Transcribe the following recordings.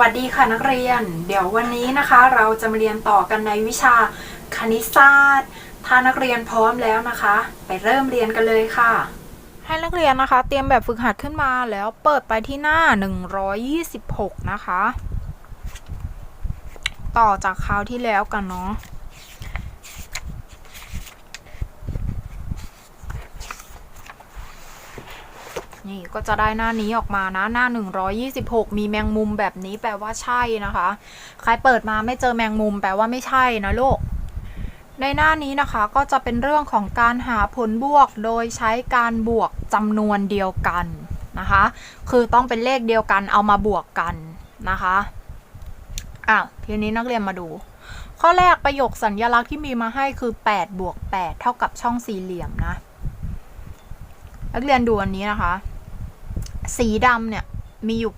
วัสดีค่ะนักเรียน เดี๋ยววันนี้นะคะ เราจะมาเรียนต่อกันในวิชาคณิตศาสตร์ ถ้านักเรียนพร้อมแล้วนะคะ ไปเริ่มเรียนกันเลยค่ะ ให้นักเรียนนะคะ เตรียมแบบฝึกหัดขึ้นมาแล้วเปิดไปที่หน้า 126 นะคะ ต่อจากคราวที่แล้วกันเนาะ นี่ก็จะได้หน้านี้ออกมานะหน้า 126 มีแมงมุมแบบนี้แปลว่าใช่นะคะ ใครเปิดมาไม่เจอแมงมุมแปลว่าไม่ใช่นะลูกในหน้านี้นะคะก็จะเป็นเรื่องของการหาผลบวกโดยใช้การบวกจำนวนเดียวกันนะคะ คือต้องเป็นเลขเดียวกันเอามาบวกกันนะคะอะทีนี้นักเรียนมาดู ข้อแรกประโยคสัญลักษณ์ที่มีมาให้คือ8บวก8เท่ากับช่องสี่เหลี่ยมนะ นักเรียนดูอันนี้นะคะ สีดำเนี่ยมีอยู่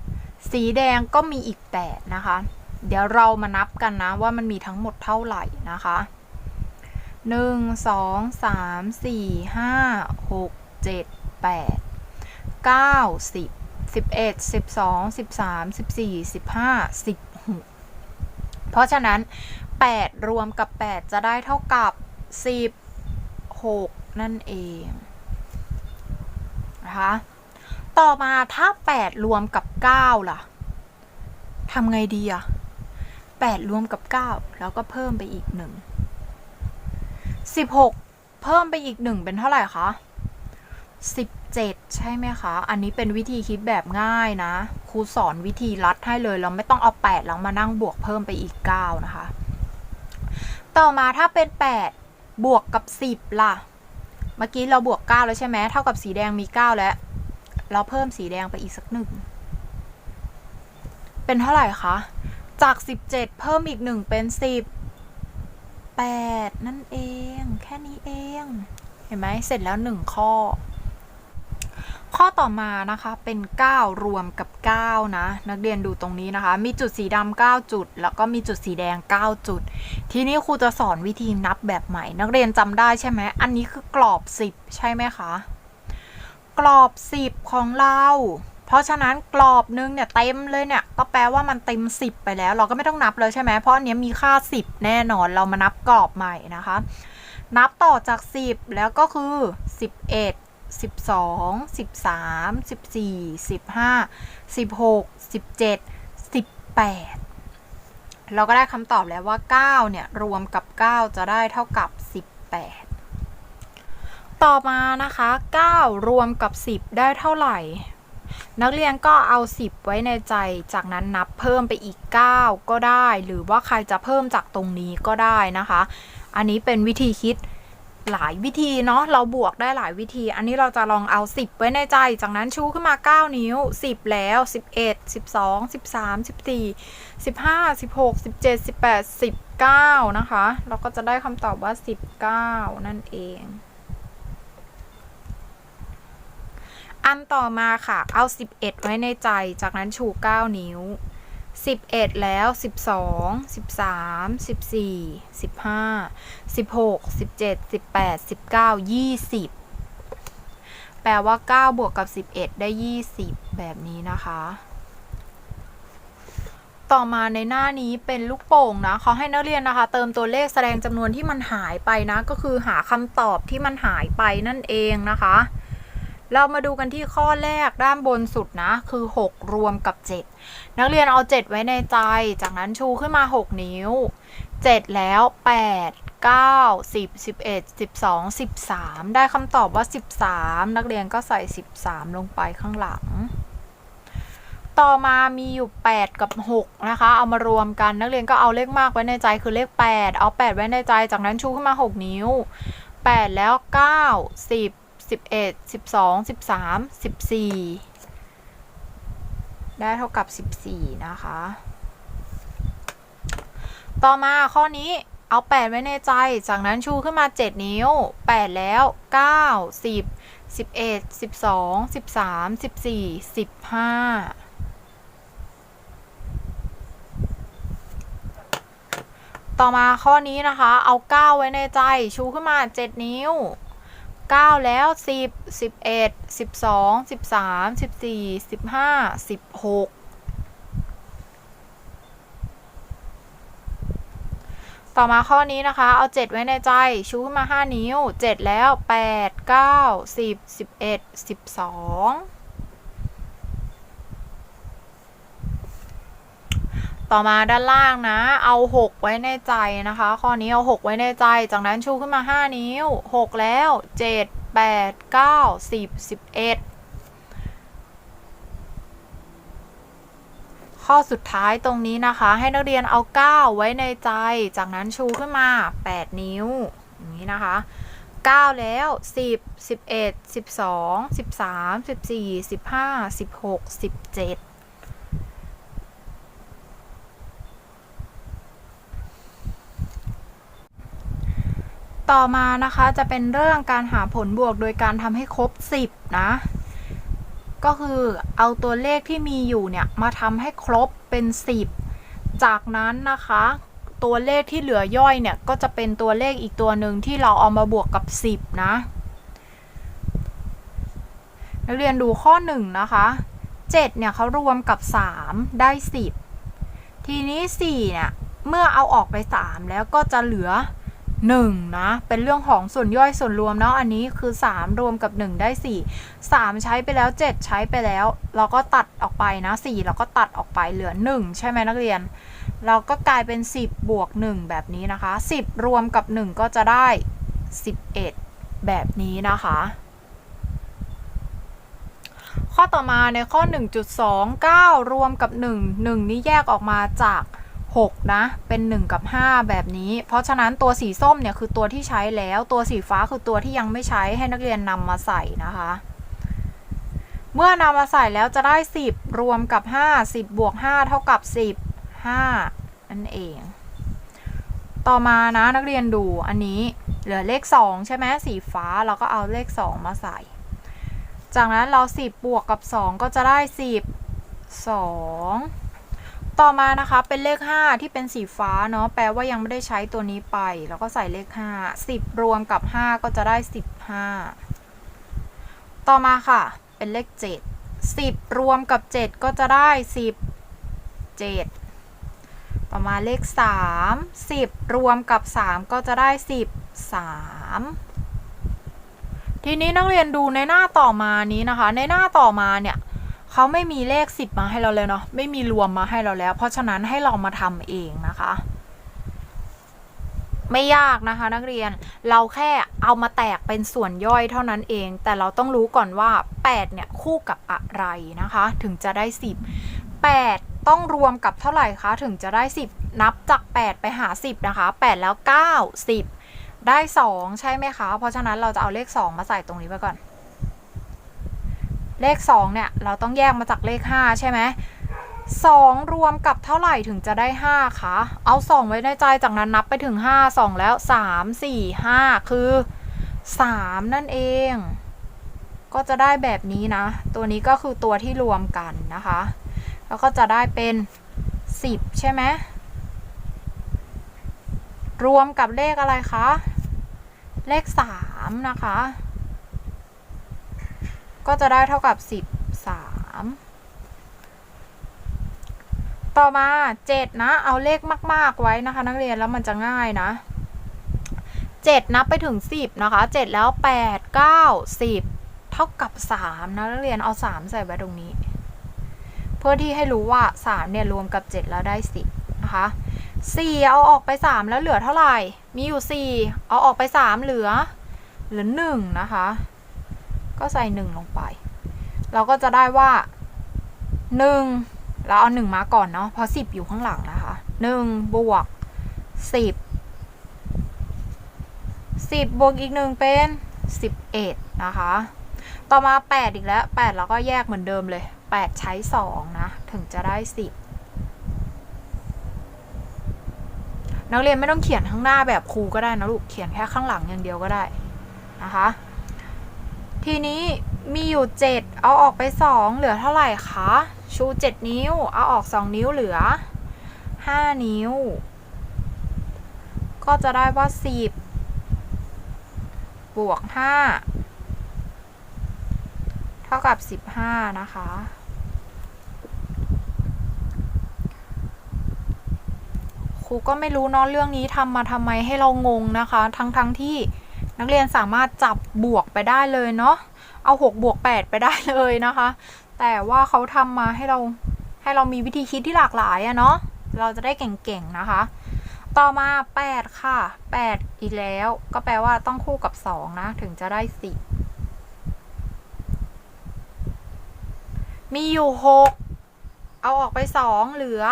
8 สีแดงก็มีอีก 8 นะคะ เดี๋ยวเรามานับกันนะว่ามันมีทั้งหมดเท่าไหร่นะคะ1 2 3 4 5 6 7 8 9 10 11 12 13 14 15 16เพราะฉะนั้น8รวมกับ8จะได้เท่ากับ16นั่นเองนะคะ ต่อมาถ้า 8 รวมกับ 9 ล่ะทำไงดีอะ8รวมกับ 9 แล้วก็เพิ่มไปอีก 1 16 เพิ่มไปอีก 1 เป็นเท่าไหร่คะ 17 ใช่ไหมคะ อันนี้เป็นวิธีคิดแบบง่ายนะ ครูสอนวิธีรัดให้เลยเราไม่ต้องเอา 8 แล้วมานั่งบวกเพิ่มไปอีก 9 นะคะ ต่อมาถ้าเป็น 8 บวกกับ 10 ล่ะ เมื่อกี้เราบวก 9 แล้วใช่ไหมเท่ากับสีแดงมี 9 แล้ว เราเพิ่มสีแดงไปอีกสักหนึ่ง เป็นเท่าไหร่คะ จาก 17 เพิ่มอีก1เป็น 10 8 นั่นเอง แค่นี้เอง เห็นไหมเสร็จแล้ว1ข้อ ข้อต่อมานะคะเป็น 9 รวมกับ 9 นะ นักเรียนดูตรงนี้นะคะ มีจุดสีดำ9จุด แล้วก็มีจุดสีแดง 9 จุด ทีนี้ครูจะสอนวิธีนับแบบใหม่ นักเรียนจำได้ใช่ไหม อันนี้คือกรอบ 10 ใช่ไหมคะ กรอบ 10 ของเรา เพราะฉะนั้นกรอบนึงเนี่ยเต็มเลยเนี่ย ก็แปลว่ามันเต็ม 10 ไปแล้ว เราก็ไม่ต้องนับเลยใช่ไหมเพราะอันเนี้ยมีค่า 10 แน่นอนเรามานับกรอบใหม่นะคะ นับต่อจาก 10 แล้วก็คือ 11 12 13 14 15 16 17 18 เราก็ได้คำตอบแล้วว่า 9 เนี่ย รวมกับ 9 จะได้เท่ากับ 18 ต่อมานะคะ 9 รวมกับ 10 ได้เท่าไหร่ นักเรียนก็เอา 10 ไว้ในใจ จากนั้นนับเพิ่มไปอีก 9 ก็ได้ หรือว่าใครจะเพิ่มจากตรงนี้ก็ได้นะคะ อันนี้เป็นวิธีคิดหลายวิธีเนาะเราบวกได้หลายวิธี อันนี้เราจะลองเอา 10 ไว้ในใจ จากนั้นชูขึ้นมา 9 นิ้ว 10 แล้ว 11 12 13 14 15 16 17 18 19 นะคะ เราก็จะได้คำตอบว่า 19 นั่นเอง อันต่อมาค่ะ เอา 11 ไว้ในใจ จากนั้นชู 9 นิ้ว 11 แล้ว 12 13 14 15 16 17 18 19 20 แปลว่า 9 บวกกับ 11 ได้ 20 แบบนี้นะคะ ต่อมาในหน้านี้เป็นลูกโป่งนะเขาให้นักเรียนนะคะ เติมตัวเลขแสดงจำนวนที่มันหายไปนะ ก็คือหาคำตอบที่มันหายไปนั่นเองนะคะ เรามาดูกันที่ข้อแรกด้านบนสุดนะ คือ 6 รวมกับ 7 นักเรียนเอา 7 ไว้ในใจ จากนั้นชูขึ้นมา 6 นิ้ว 7 แล้ว 8 9 10 11 12 13 ได้คำตอบว่า 13 นักเรียนก็ใส่ 13 ลงไปข้างหลัง ต่อมามีอยู่ 8 กับ 6 นะคะ เอามารวมกันนักเรียนก็เอาเลขมากไว้ในใจคือเลข 8 เอา 8 ไว้ในใจ จากนั้นชูขึ้นมา 6 นิ้ว 8 แล้ว 9 10 11 12 13 14 ได้เท่ากับ 14 นะคะ ต่อมาข้อนี้เอา 8 ไว้ในใจ จากนั้นชูขึ้นมา 7 นิ้ว 8 แล้ว 9 10 11 12 13 14 15ต่อมาข้อนี้นะคะ เอา 9 ไว้ในใจ ชูขึ้นมา 7 นิ้ว 9 แล้ว 10 11 12 13 14 15 16 ต่อมาข้อนี้นะคะ เอา 7 ไว้ในใจ ชูขึ้นมา 5 นิ้ว 7 แล้ว 8 9 10 11 12 ต่อมาด้านล่างนะ เอา 6 ไว้ในใจนะคะ ข้อนี้เอา 6 ไว้ในใจ จากนั้นชูขึ้นมา 5 นิ้ว 6 แล้ว 7 8 9 10 11 ข้อสุดท้ายตรงนี้นะคะ ให้นักเรียนเอา 9 ไว้ในใจ จากนั้นชูขึ้นมา 8 นิ้ว อย่างนี้นะคะ 9 แล้ว 10 11 12 13 14 15 16 17 ต่อมานะคะจะเป็นเรื่องการหาผลบวกโดยการทำให้ครบ 10 นะ ก็คือเอาตัวเลขที่มีอยู่เนี่ยมาทำให้ครบเป็น 10 จากนั้นนะคะ ตัวเลขที่เหลือย่อยเนี่ยก็จะเป็นตัวเลขอีกตัวหนึ่งที่เราเอามาบวกกับ 10 นะนักเรียนดูข้อ 1 นะคะ 7 เนี่ยเขารวมกับ 3 ได้ 10 ทีนี้ 4 เนี่ย เมื่อเอาออกไป 3 แล้วก็จะเหลือ 1นะเป็นเรื่องของส่วนย่อยส่วนรวมเนาะอันนี้คือ 3 รวมกับ 1 ได้ 4 3 ใช้ไปแล้ว 7 ใช้ไปแล้ว เราก็ตัดออกไปนะ4เราก็ตัดออกไปเหลือ 1 ใช่ไหมนักเรียน เราก็กลายเป็น 10 บวก 1 แบบนี้นะคะ 10 รวมกับ 1 ก็จะได้ 11 แบบนี้นะคะ ข้อต่อมาในข้อ 1.29รวมกับ 1 1 นี้แยกออกมาจาก 6 นะ เป็น 1 กับ 5 แบบนี้ เพราะฉะนั้นตัวสีส้มเนี่ยคือตัวที่ใช้แล้ว ตัวสีฟ้าคือตัวที่ยังไม่ใช้ให้นักเรียนนำมาใส่นะคะ เมื่อนำมาใส่แล้วจะได้ 10 รวมกับ 5 10 บวก 5 เท่ากับ 10 5 นั่นเอง ต่อมานะนักเรียนดูอันนี้เหลือเลข 2 ใช่ไหมสีฟ้าเราก็เอาเลข 2 มาใส่ จากนั้นเรา 10 บวกกับ 2 ก็จะได้ 10 2 ต่อมานะคะเป็นเลข 5 ที่เป็นสีฟ้าเนาะแปลว่ายังไม่ได้ใช้ตัวนี้ไป แล้วก็ใส่เลข 5 10 รวมกับ 5 ก็จะได้ 15 ต่อมาค่ะ เป็นเลข 7 10 รวมกับ 7 ก็จะได้ 10 7 ต่อมาเลข 3 10 รวมกับ 3 ก็จะได้10 3ทีนี้นักเรียนดูในหน้าต่อมานี้นะคะ ในหน้าต่อมาเนี่ย เขาไม่มีเลข 10 มาให้เราเลยเนาะไม่มีรวมมาให้เราแล้ว เพราะฉะนั้นให้เรามาทำเองนะคะ ไม่ยากนะคะนักเรียนเราแค่เอามาแตกเป็นส่วนย่อยเท่านั้นเอง แต่เราต้องรู้ก่อนว่า 8 เนี่ย คู่กับอะไรนะคะ ถึงจะได้ 10 8 ต้องรวมกับเท่าไหร่คะ ถึงจะได้ 10 นับจาก 8 ไปหา 10 นะคะ 8 แล้ว 9 10 ได้ 2 ใช่ไหมคะ เพราะฉะนั้นเราจะเอาเลข 2 มาใส่ตรงนี้ไปก่อน เลข 2 เนี่ย เราต้องแยกมาจากเลข 5 ใช่ไหม2รวมกับเท่าไหร่ถึงจะได้ 5 คะ เอา 2 ไว้ในใจจากนั้นนับไปถึง 5 2 แล้ว 3 4 5 คือ 3 นั่นเอง ก็จะได้แบบนี้นะ ตัวนี้ก็คือตัวที่รวมกันนะคะ แล้วก็จะได้เป็น 10 ใช่ไหมรวมกับเลขอะไรคะ เลข 3 นะคะ ก็จะได้เท่ากับ 13 ต่อมา 7 นะ เอาเลขมาก ๆ ไว้นะคะ นักเรียนแล้วมันจะง่ายนะ 7 นับไปถึง 10 นะคะ 7 แล้ว 8 9 10 เท่ากับ 3 นะ นักเรียนเอา 3 ใส่ไว้ตรงนี้ เพื่อที่ให้รู้ว่า 3 เนี่ย รวมกับ 7 แล้วได้ 10 นะคะ4เอาออกไป 3 แล้วเหลือเท่าไหร่ มีอยู่ 4 เอาออกไป 3 เหลือ เหลือ 1 นะคะ ก็ใส่ 1 ลงไป เราก็จะได้ว่า 1 เราเอา 1 มาก่อนเนาะเพราะ10 อยู่ข้างหลังนะคะ 1 บวก 10 10 บวกอีก 1 เป็น 11 นะคะ ต่อมา 8 อีกแล้ว 8 เราก็แยกเหมือนเดิมเลย 8 ใช้ 2 นะ ถึงจะได้ 10นักเรียนไม่ต้องเขียนข้างหน้าแบบครูก็ได้นะลูก เขียนแค่ข้างหลังอย่างเดียวก็ได้นะคะ ทีนี้มีอยู่ 7 เอาออกไป 2 เหลือเท่าไหร่คะ ชู 7 นิ้ว เอาออก 2 นิ้วเหลือ 5 นิ้ว ก็จะได้ว่า 10 บวก 5 เท่ากับ 15 นะคะ ครูก็ไม่รู้เนาะเรื่องนี้ทำมาทำไมให้เรางงนะคะ ทั้งทั้งที่ นักเรียนสามารถจับบวกไปได้เลยเนาะเอา6บวก8ไปได้เลยนะคะ แต่ว่าเขาทำมาให้เราให้เรามีวิธีคิดที่หลากหลายอะเนาะเราจะได้เก่งๆนะคะ ต่อมา 8 ค่ะ 8 อีกแล้ว ก็แปลว่าต้องคู่กับ 2 นะ ถึงจะได้ 10 มีอยู่ 6 เอาออกไป 2 เหลือ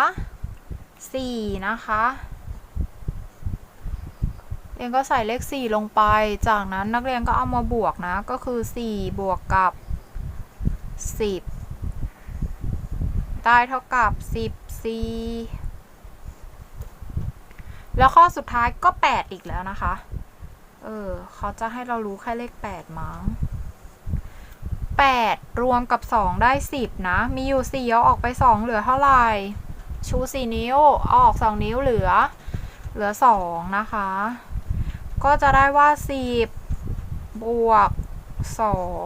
4 นะคะ เรียนก็ใส่เลข 4 ลงไป จากนั้นนักเรียนก็เอามาบวกนะ ก็คือ 4 บวกกับ 10 ได้เท่ากับ 14 แล้วข้อสุดท้ายก็ 8 อีกแล้วนะคะ เออเขาจะให้เรารู้แค่เลข 8 มั้ง 8 รวมกับ 2 ได้ 10 นะ มีอยู่ 4 เอาออกไป 2 เหลือเท่าไหร่ ชู 4 นิ้วเอาออก 2 นิ้วเหลือ เหลือ 2 นะคะ ก็จะได้ว่า 10 บวก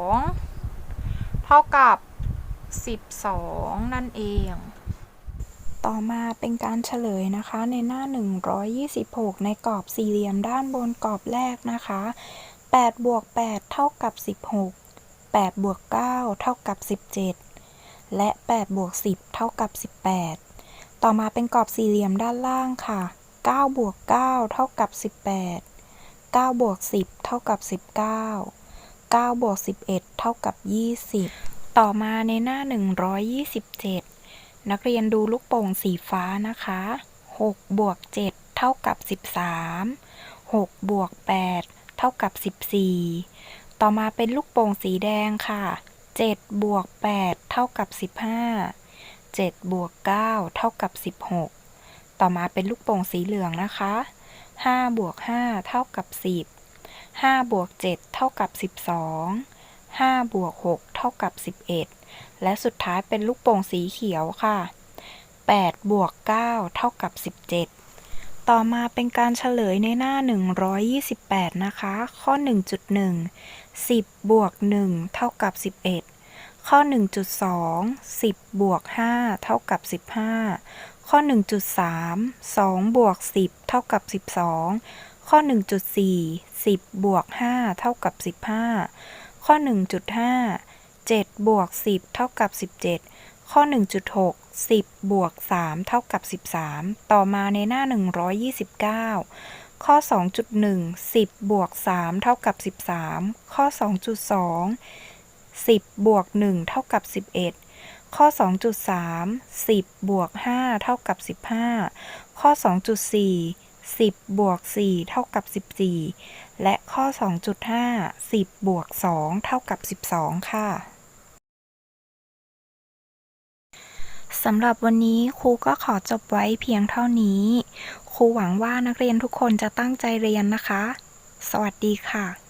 2 เท่ากับ 12 นั่นเอง ต่อมาเป็นการเฉลยนะคะในหน้า 126 ในกรอบสี่เหลี่ยมด้านบนกรอบแรกนะคะ 8 บวก 8 เท่ากับ 16 8 บวก 9 เท่ากับ 17 และ 8 บวก 10 เท่ากับ 18ต่อมาเป็นกรอบสี่เหลี่ยมด้านล่างค่ะ 9 บวก 9 เท่ากับ 18 9บวก10 เท่ากับ 19 9บวก11 เท่ากับ 20 ต่อมาในหน้า 127 นักเรียนดูลูกโป่งสีฟ้านะคะ6บวก7 เท่ากับ 13 6บวก8 เท่ากับ 14 ต่อมาเป็นลูกโป่งสีแดงค่ะ 7 บวก 8 เท่ากับ 15 7 บวก 9 เท่ากับ 16 ต่อมาเป็นลูกโป่งสีเหลืองนะคะ 5บวก5เท่ากับ 10 5บวก7เท่ากับ 12 5บวก6เท่ากับ 11 และสุดท้ายเป็นลูกโป่งสีเขียวค่ะ 8 บวก 9 เท่ากับ 17 ต่อมาเป็นการเฉลยในหน้า 128 นะคะ ข้อ 1.1 10 บวก 1 เท่ากับ 11 ข้อ 1.2 10 บวก 5 เท่ากับ 15 ข้อ 1.3 2 บวก 10 เท่ากับ 12 ข้อ 1.4 10 บวก 5 เท่ากับ 15 ข้อ 1.5 7 บวก 10 เท่ากับ 17 ข้อ 1.6 10 บวก 3 เท่ากับ 13 ต่อมาในหน้า 129 ข้อ 2.1 10 บวก 3 เท่ากับ 13 ข้อ 2.2 10 บวก 1 เท่ากับ 11 ข้อ 2.3 10บวก5เท่ากับ 15 ข้อ 2.4 10บวก4เท่ากับ 14 และข้อ 2.5 10บวก2เท่ากับ 12 ค่ะสำหรับวันนี้ครูก็ขอจบไว้เพียงเท่านี้ ครูหวังว่านักเรียนทุกคนจะตั้งใจเรียนนะคะ สวัสดีค่ะ